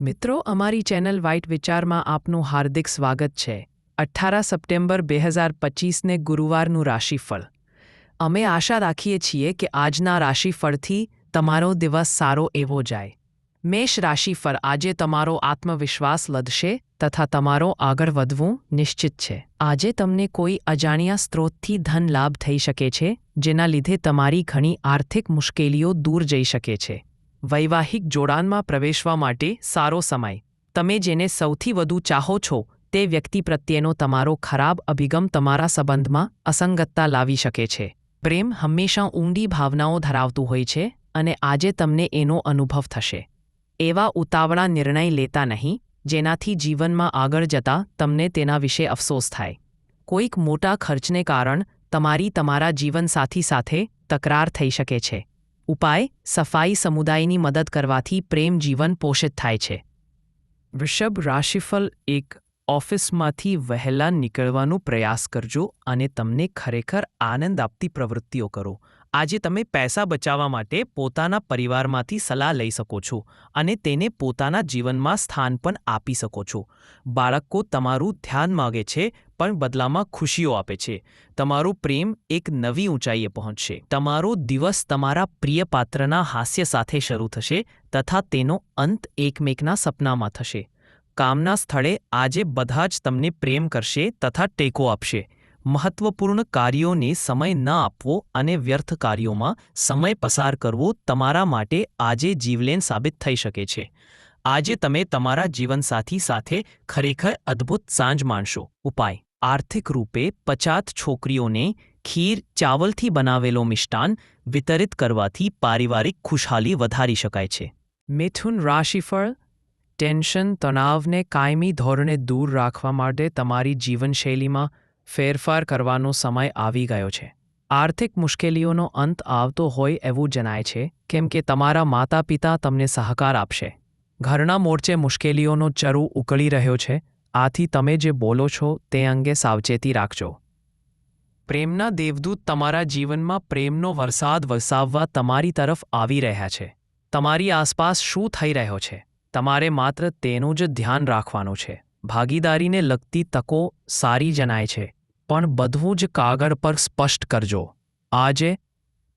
મિત્રો, અમારી channel white વિચારમાં આપનું હાર્દિક સ્વાગત છે. અઠ્ઠારા સપ્ટેમ્બર બે હજાર પચીસને ગુરુવારનું રાશિફળ. અમે આશા રાખીએ છીએ કે આજના રાશિફળથી તમારો દિવસ સારો એવો જાય. મેષ રાશિફળ આજે તમારો આત્મવિશ્વાસ લદશે તથા તમારો આગળ વધવું નિશ્ચિત છે. આજે તમને કોઈ અજાણ્યા સ્ત્રોતથી ધન લાભ થઈ શકે છે, જેના લીધે તમારી ઘણી આર્થિક મુશ્કેલીઓ દૂર જઈ શકે છે. વૈવાહિક જોડાણમાં પ્રવેશવા માટે સારો સમય. તમે જેને સૌથી વધુ ચાહો છો, તે વ્યક્તિ પ્રત્યેનો તમારો ખરાબ અભિગમ તમારા સંબંધમાં અસંગતતા લાવી શકે છે. પ્રેમ હંમેશા ઊંડી ભાવનાઓ ધરાવતું હોય છે અને આજે તમને એનો અનુભવ થશે. એવા ઉતાવળા નિર્ણય લેતા નહીં, જેનાથી જીવનમાં આગળ જતા તમને તેના વિશે અફસોસ થાય. કોઈક મોટા ખર્ચને કારણ તમારી તમારા જીવનસાથી સાથે તકરાર થઈ શકે છે. ઉપાય, સફાઈ સમુદાયની મદદ કરવાથી પ્રેમ જીવન પોષિત થાય છે. વૃષભ રાશિફળ એક ઓફિસમાંથી વહેલા નીકળવાનો પ્રયાસ કરજો અને તમને ખરેખર આનંદ આપતી પ્રવૃત્તિઓ કરો. આજે તમે પૈસા બચાવવા માટે પોતાના પરિવારમાંથી સલાહ લઈ શકો છો અને તેને પોતાના જીવનમાં સ્થાન પણ આપી શકો છો. બાળકો તમારું ધ્યાન માગે છે, પણ બદલામાં ખુશીઓ આપે છે. તમારો પ્રેમ એક નવી ઊંચાઈએ પહોંચશે. તમારો દિવસ તમારા પ્રિય પાત્રના હાસ્ય સાથે શરૂ થશે તથા તેનો અંત એકમેકના સપનામાં થશે. કામના સ્થળે આજે બધા જ તમને પ્રેમ કરશે તથા ટેકો આપશે. મહત્વપૂર્ણ કાર્યોને સમય ન આપવો અને વ્યર્થ કાર્યોમાં સમય પસાર કરવો તમારા માટે આજે જીવલેન સાબિત થઈ શકે છે. આજે તમે તમારા જીવનસાથી સાથે ખરેખર અદ્ભુત સાંજ માણશો. ઉપાય. આર્થિક રૂપે પચાત છોકરીઓને ખીર ચાવલથી બનાવેલો મિષ્ટાન વિતરિત કરવાથી પારિવારિક ખુશહાલી વધારી શકાય છે. મિથુન રાશિફળ. ટેન્શન, તણાવને કાયમી ધોરણે દૂર રાખવા માટે તમારી જીવનશૈલીમાં ફેરફાર કરવાનો સમય આવી ગયો છે. આર્થિક મુશ્કેલીઓનો અંત આવતો હોય એવું જણાય છે, કેમ કે તમારા માતા પિતા તમને સહકાર આપશે. ઘરના મોરચે મુશ્કેલીઓનો ચરુ ઉકળી રહ્યો છે, આથી તમે જે બોલો છો તે અંગે સાવચેતી રાખજો. પ્રેમના દેવદૂત તમારા જીવનમાં પ્રેમનો વરસાદ વરસાવવા તમારી તરફ આવી રહ્યા છે. તમારી આસપાસ શું થઈ રહ્યો છે? તમારે માત્ર તેનું જ ધ્યાન રાખવાનું છે. ભાગીદારીને લગતી તકો સારી જણાય છે. પણ બધું જ કાગળ પર સ્પષ્ટ કરજો. આજે,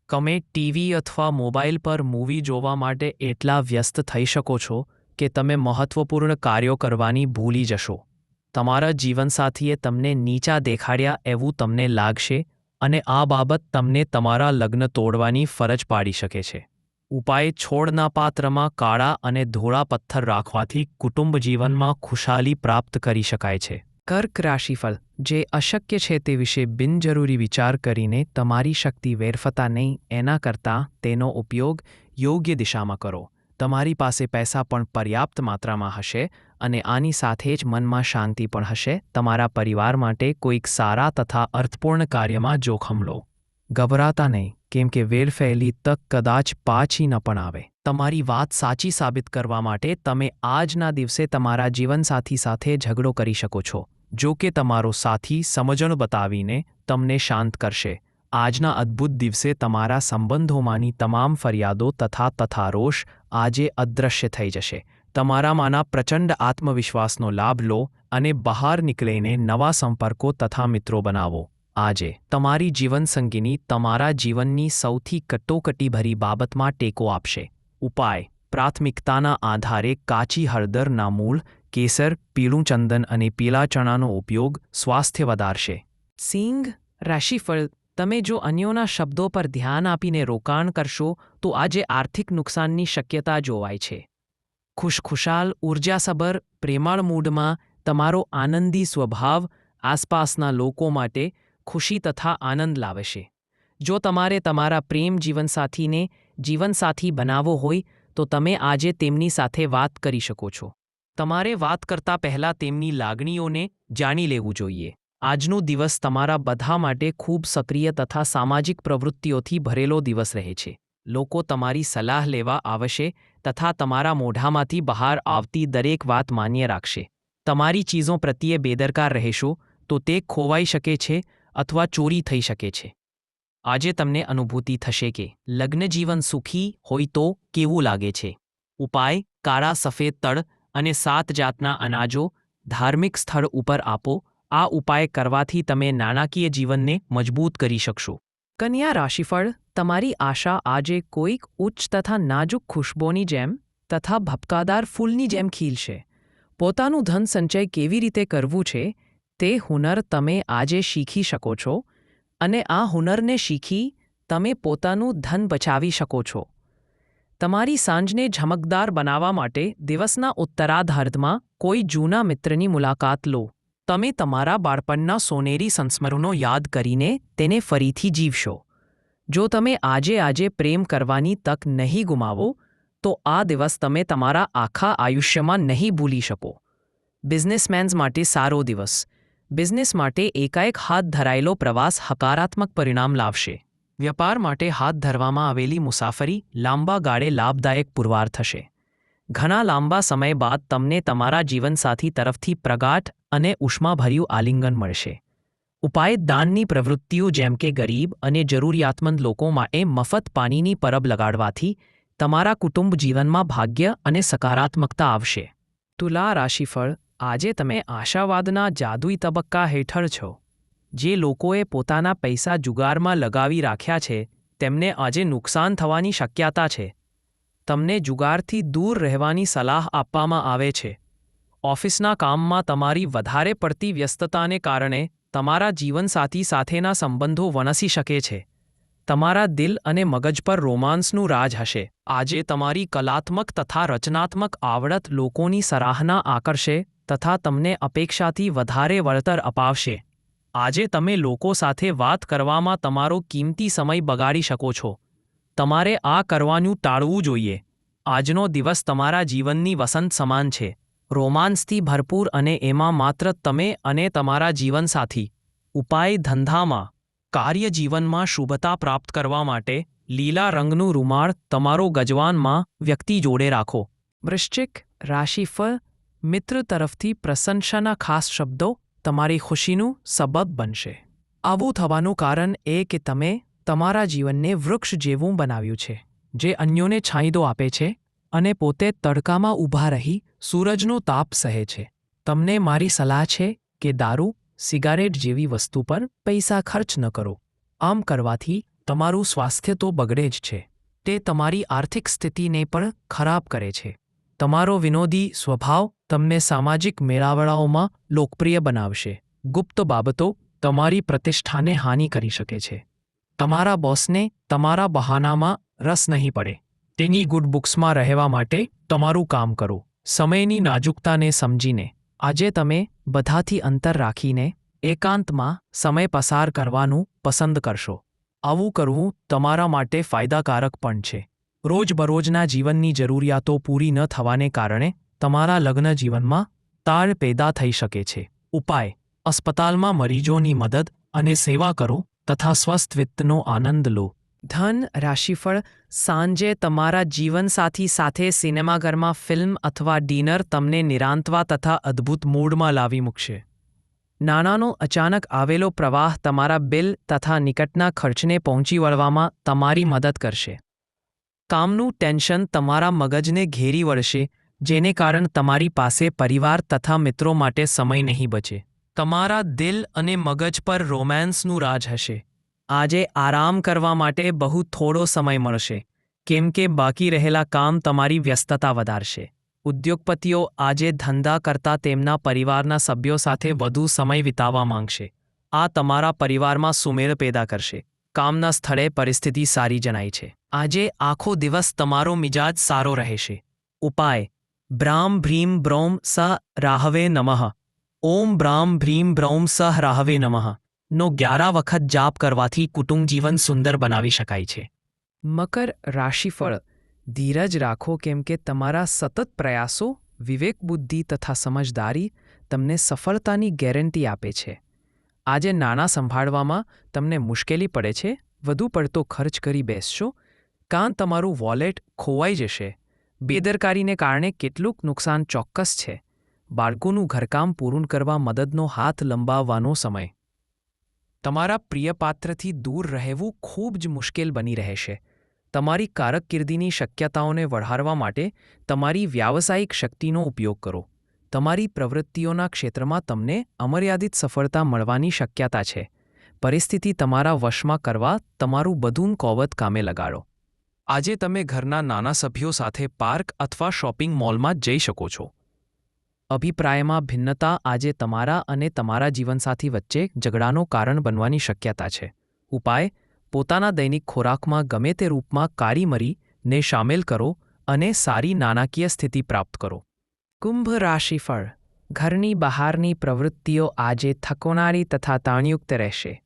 તમે ટીવી અથવા મોબાઈલ પર મૂવી જોવા માટે એટલા વ્યસ્ત થઈ શકો છો કે તમે મહત્વપૂર્ણ કાર્યો કરવાની ભૂલી જશો. તમારા જીવનસાથીએ તમને નીચા દેખાડ્યા એવું તમને લાગશે અને આ બાબત તમને તમારા લગ્ન તોડવાની ફરજ પાડી શકે છે. ઉપાય છોડના પાત્રમાં કાળા અને ધોળા પથ્થર રાખવાથી કુટુંબ જીવનમાં ખુશાલી પ્રાપ્ત કરી શકાય છે. કર્ક રાશિફળ, જે અશક્ય છે તે વિશે બિનજરૂરી વિચાર કરીને તમારી શક્તિ વેરફતા નહીં, એના કરતાં તેનો ઉપયોગ યોગ્ય દિશામાં કરો. તમારી પાસે પૈસા પણ પર્યાપ્ત માત્રામાં હશે અને આની સાથે જ મનમાં શાંતિ પણ હશે. તમારા પરિવાર માટે કોઈક સારા તથા અર્થપૂર્ણ કાર્યમાં જોખમ લો. ગભરાતા નહીં, કેમ કે વેરફેલી તક કદાચ પાછી ન પણ આવે. તમારી વાત સાચી સાબિત કરવા માટે તમે આજના દિવસે તમારા જીવનસાથી સાથે ઝઘડો કરી શકો છો. જો કે તમારો સાથી સમજણ બતાવીને તમને શાંત કરશે. આજના અદ્ભુત દિવસે તમારા સંબંધોમાંની તમામ ફરિયાદો તથા તથા રોષ આજે અદૃશ્ય થઈ જશે. તમારામાંના પ્રચંડ આત્મવિશ્વાસનો લાભ લો અને બહાર નીકળીને નવા સંપર્કો તથા મિત્રો બનાવો. આજે તમારી જીવનસંગીની તમારા જીવનની સૌથી કટોકટીભરી બાબતમાં ટેકો આપશે. ઉપાય. પ્રાથમિકતાના આધારે કાચી હળદરના મૂળ, કેસર, પીળું ચંદન અને પીલા ચણાનો ઉપયોગ સ્વાસ્થ્ય વધારશે. સિંગ, રાશિફળ, તમે જો અન્યોના શબ્દો પર ધ્યાન આપીને રોકાણ કરશો, તો આજે આર્થિક નુકસાનની શક્યતા જોવાય છે. ખુશખુશાલ, ઉર્જાસભર, પ્રેમાળ મૂડમાં તમારો આનંદી સ્વભાવ આસપાસના લોકો માટે ખુશી તથા આનંદ લાવશે જો તમારે તમારા પ્રેમ જીવનસાથીને જીવનસાથી બનાવવો હોય, તો તમે આજે તેમની સાથે વાત કરી શકો છો. તમારે વાત કરતા પહેલા તેમની લાગણીઓને જાણી લેવું જોઈએ. આજનો દિવસ તમારા બધા માટે ખૂબ સક્રિય તથા સામાજિક પ્રવૃત્તિઓથી ભરેલો દિવસ રહે છે. લોકો તમારી સલાહ લેવા આવશે તથા તમારા મોઢામાંથી બહાર આવતી દરેક વાત માન્ય રાખશે. તમારી ચીજો પ્રત્યે બેદરકાર રહેશો, તો તે ખોવાઈ શકે છે અથવા ચોરી થઈ શકે છે. આજે તમને અનુભૂતિ થશે કે લગ્નજીવન સુખી હોય તો કેવું લાગે છે? ઉપાય, કાળા સફેદ તળ અને સાત જાતના અનાજો ધાર્મિક સ્થળ ઉપર આપો. આ ઉપાય કરવાથી તમે નાણાકીય જીવનને મજબૂત કરી શકશો. કન્યા રાશિફળ, તમારી આશા આજે કોઈક ઉચ્ચ તથા નાજુક ખુશ્બોની જેમ તથા ભપકાદાર ફૂલની જેમ ખીલશે. પોતાનું ધન સંચય કેવી રીતે કરવું છે? તે હુનર તમે આજે શીખી શકો છો. અને આ હુનરને શીખી તમે પોતાનું ધન બચાવી શકો છો. તમારી સાંજને ઝમકદાર બનાવવા માટે દિવસના ઉત્તરાર્ધાર્ધમાં કોઈ જૂના મિત્રની મુલાકાત લો. તમે તમારા બાળપણના સોનેરી સંસ્મરણો યાદ કરીને તેને ફરીથી જીવશો. જો તમે આજે આજે પ્રેમ કરવાની તક નહીં ગુમાવો, તો આ દિવસ તમે તમારા આખા આયુષ્યમાં નહીં ભૂલી શકો. બિઝનેસમેન્સ માટે સારો દિવસ. બિઝનેસ માટે એકાએક હાથ ધરાયેલો પ્રવાસ હકારાત્મક પરિણામ લાવશે. વ્યાપાર માટે હાથ ધરવામાં આવેલી મુસાફરી લાંબા ગાળે લાભદાયક પુરવાર થશે. ઘણા લાંબા સમય બાદ તમને તમારા જીવનસાથી તરફથી પ્રગાઢ અને ઉષ્માભર્યું આલિંગન મળશે. ઉપાય દાનની પ્રવૃત્તિઓ જેમ કે ગરીબ અને જરૂરિયાતમંદ લોકો માટે મફત પાણીની પરબ લગાડવાથી તમારા કુટુંબ જીવનમાં ભાગ્ય અને સકારાત્મકતા આવશે. તુલા રાશિફળ આજે તમે આશાવાદના જાદુઈ તબક્કા હેઠળ છો. જે લોકોએ પોતાના પૈસા જુગારમાં લગાવી રાખ્યા છે, તેમને આજે નુકસાન થવાની શક્યતા છે. તમને જુગારથી દૂર રહેવાની સલાહ આપવામાં આવે છે. ઓફિસના કામમાં તમારી વધારે પડતી વ્યસ્તતાને કારણે તમારા જીવનસાથી સાથેના સંબંધો વણસી શકે છે. તમારા દિલ અને મગજ પર રોમાન્સનું રાજ હશે. આજે તમારી કલાત્મક તથા રચનાત્મક આવડત લોકોની સરાહના આકર્ષે તથા તમને અપેક્ષાથી વધારે વળતર અપાવશે. આજે તમે લોકો સાથે વાત કરવામાં તમારો કિંમતી સમય બગાડી શકો છો. તમારે આ કરવાનું ટાળવું જોઈએ. આજનો દિવસ તમારા જીવનની વસંત સમાન છે. રોમાન્સથી ભરપૂર અને એમાં માત્ર તમે અને તમારા જીવનસાથી. ઉપાય ધંધામાં. કાર્યજીવનમાં શુભતા પ્રાપ્ત કરવા માટે લીલા રંગનું રૂમાળ તમારો ગજવાનમાં વ્યક્તિ જોડે રાખો. વૃશ્ચિક રાશિફળ મિત્ર તરફથી પ્રશંસાના ખાસ શબ્દો તમારી ખુશીનું સબબ બનશે. આવું થવાનું કારણ એ કે તમે તમારા જીવનને વૃક્ષ જેવું બનાવ્યું છે, જે અન્યોને છાંયદો આપે છે અને પોતે તડકામાં ઊભા રહી સૂરજનો તાપ સહે છે. તમને મારી સલાહ છે કે દારૂ, સિગારેટ જેવી વસ્તુ પર પૈસા ખર્ચ ન કરો. આમ કરવાથી તમારું સ્વાસ્થ્ય તો બગડે જ છે. તે તમારી આર્થિક સ્થિતિને પણ ખરાબ કરે છે. તમારો વિનોદી સ્વભાવ તમને સામાજિક મેળાવડાઓમાં લોકપ્રિય બનાવશે. ગુપ્ત બાબતો તમારી પ્રતિષ્ઠાને હાનિ કરી શકે છે. તમારા બોસને તમારા બહાનામાં રસ નહીં પડે. તેની ગુડ બુક્સમાં રહેવા માટે તમારું કામ કરો. સમયની નાજુકતાને સમજીને. આજે તમે બધાથી અંતર રાખીને એકાંતમાં સમય પસાર કરવાનું પસંદ કરશો. આવું કરવું તમારા માટે ફાયદાકારક પણ છે. રોજબરોજના જીવનની જરૂરિયાતો પૂરી ન થવાને કારણે તમારા લગ્ન જીવનમાં તાળ પેદા થઈ શકે છે. ઉપાય. અસ્પતાલમાં મરીજોની મદદ અને સેવા કરો તથા સ્વસ્થ વિત્તનો આનંદ લો. ધન, રાશિફળ, સાંજે તમારા જીવનસાથી સાથે સિનેમાઘરમાં ફિલ્મ અથવા ડિનર તમને નિરાંતવા તથા અદ્ભુત મૂડમાં લાવી મૂકશે. નાણાંનો અચાનક આવેલો પ્રવાહ તમારા બિલ તથા નિકટના ખર્ચને પહોંચી વળવામાં તમારી મદદ કરશે. કામનું ટેન્શન તમારા મગજને ઘેરી વળશે, જેને કારણ તમારી પાસે પરિવાર તથા મિત્રો માટે સમય નહીં બચે. તમારા દિલ અને મગજ પર રોમાન્સનું રાજ હશે. આજે આરામ કરવા માટે બહુ થોડો સમય મળશે, કેમ કે બાકી રહેલા કામ તમારી વ્યસ્તતા વધારશે. ઉદ્યોગપતિઓ આજે ધંધા કરતા તેમના પરિવારના સભ્યો સાથે વધુ સમય વિતાવવા માંગશે. આ તમારા પરિવારમાં સુમેળ પેદા કરશે. કામના સ્થળે પરિસ્થિતિ સારી જણાય છે. આજે આખો દિવસ તમારો મિજાજ સારો રહેશે. ઉપાય. બ્રામ ભ્રીમ બ્રૌમ સ રાહવે નમઃ. ઓમ બ્રામ ભ્રીમ બ્રૌમ સહ રાહવે નમઃ. નો ગ્યારા વખત જાપ કરવાથી કુટુંબ જીવન સુંદર બનાવી શકાય છે. મકર રાશિફળ. ધીરજ રાખો કેમ કે તમારા સતત પ્રયાસો વિવેક બુદ્ધિ તથા સમજદારી તમને સફળતાની ગેરંટી આપે છે. આજે નાણાં સંભાળવામાં તમને મુશ્કેલી પડે છે, વધુ પડતો ખર્ચ કરી બેસશો, કાં તમારું વોલેટ ખોવાઈ જશે. બેદરકારીને કારણે કેટલુંક નુકસાન ચોક્કસ છે. બાળકોનું ઘરકામ પૂરું કરવા મદદનો હાથ લંબાવવાનો સમય. તમારા પ્રિય પાત્રથી દૂર રહેવું ખૂબ જ મુશ્કેલ બની રહેશે. તમારી કારકિર્દીની શક્યતાઓને વધારવા માટે તમારી વ્યાવસાયિક શક્તિનો ઉપયોગ કરો. તમારી પ્રવૃત્તિઓના ક્ષેત્રમાં તમને અમર્યાદિત સફળતા મળવાની શક્યતા છે. પરિસ્થિતિ તમારા વશમાં કરવા તમારું બધું કોવત કામે લગાડો. આજે તમે ઘરના નાના સભ્યો સાથે પાર્ક અથવા શોપિંગ મોલમાં જઈ શકો છો. અભિપ્રાયમાં ભિન્નતા આજે તમારા અને તમારા જીવનસાથી વચ્ચે ઝઘડાનું કારણ બનવાની શક્યતા છે. ઉપાય, પોતાના દૈનિક ખોરાકમાં ગમે તે રૂપમાં કારીમરીને શામેલ કરો અને સારી નાણાકીય સ્થિતિ પ્રાપ્ત કરો. કુંભ રાશિફળ, ઘરની બહારની પ્રવૃત્તિઓ આજે થકોનારી તથા તાણયુક્ત રહેશે.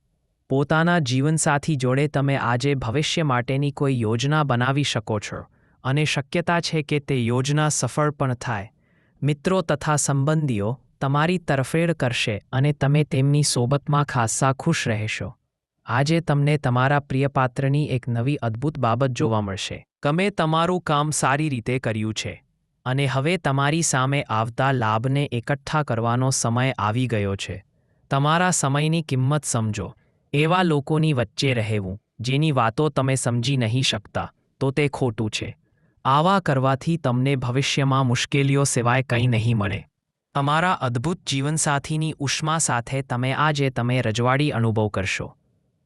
પોતાના જીવનસાથી જોડે તમે આજે ભવિષ્ય માટેની કોઈ યોજના બનાવી શકો છો અને શક્યતા છે કે તે યોજના સફળ પણ થાય. મિત્રો તથા સંબંધીઓ, તમારી તરફેણ કરશે અને તમે તેમની સોબતમાં ખાસ્સા ખુશ રહેશો. આજે તમને તમારા પ્રિયપાત્રની એક નવી અદ્ભુત બાબત જોવા મળશે. તમે તમારું કામ સારી રીતે કર્યું છે. અને હવે તમારી સામે આવતા લાભને એકઠા કરવાનો સમય આવી ગયો છે. તમારા સમયની કિંમત સમજો. એવા લોકોની વચ્ચે રહેવું, જેની વાતો તમે સમજી નહીં શકતા, તો તે ખોટું છે. આવા કરવાથી તમને ભવિષ્યમાં મુશ્કેલીઓ સિવાય કંઈ નહીં મળે. તમારા અદ્ભુત જીવનસાથીની ઉષ્મા સાથે તમે આજે તમે રજવાડી અનુભવ કરશો.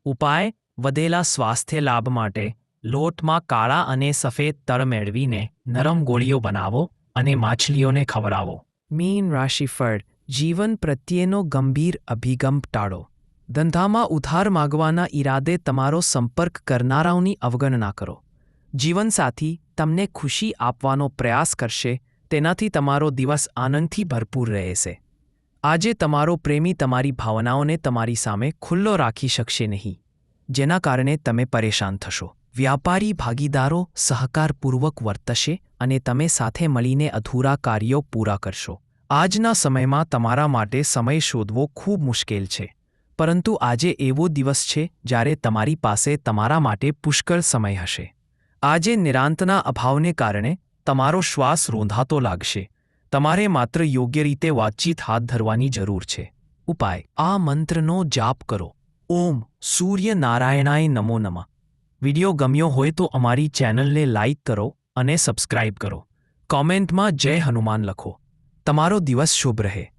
ઉપાય, વધેલા સ્વાસ્થ્ય લાભ માટે લોટમાં કાળા અને સફેદ તળ મેળવીને નરમ ગોળીઓ બનાવો અને માછલીઓને ખવડાવો. મીન રાશિફળ જીવન પ્રત્યેનો ગંભીર અભિગમ ટાળો. ધંધામાં ઉધાર માગવાના ઈરાદે તમારો સંપર્ક કરનારાઓની અવગણના કરો. જીવનસાથી તમને ખુશી આપવાનો પ્રયાસ કરશે, તેનાથી તમારો દિવસ આનંદથી ભરપૂર રહેશે. આજે તમારો પ્રેમી તમારી ભાવનાઓને તમારી સામે ખુલ્લો રાખી શકશે નહીં, જેના કારણે તમે પરેશાન થશો. વ્યાપારી ભાગીદારો સહકારપૂર્વક વર્તશે અને તમે સાથે મળીને અધૂરા કાર્યો પૂરા કરશો. આજના સમયમાં તમારા માટે સમય શોધવો ખૂબ મુશ્કેલ છે. પરંતુ આજે એવો દિવસ છે જ્યારે તમારી પાસે તમારા માટે પુષ્કળ સમય હશે. આજે નિરાંતના અભાવને કારણે તમારો શ્વાસ રોંધાતો લાગશે. તમારે માત્ર યોગ્ય રીતે વાતચીત હાથ ધરવાની જરૂર છે. ઉપાય, આ મંત્રનો જાપ કરો. ઓમ સૂર્ય નારાયણાય નમો નમઃ. વિડિયો ગમ્યો હોય તો અમારી ચેનલને લાઇક કરો અને સબસ્ક્રાઇબ કરો. કોમેન્ટમાં જય હનુમાન લખો. તમારો દિવસ શુભ રહે.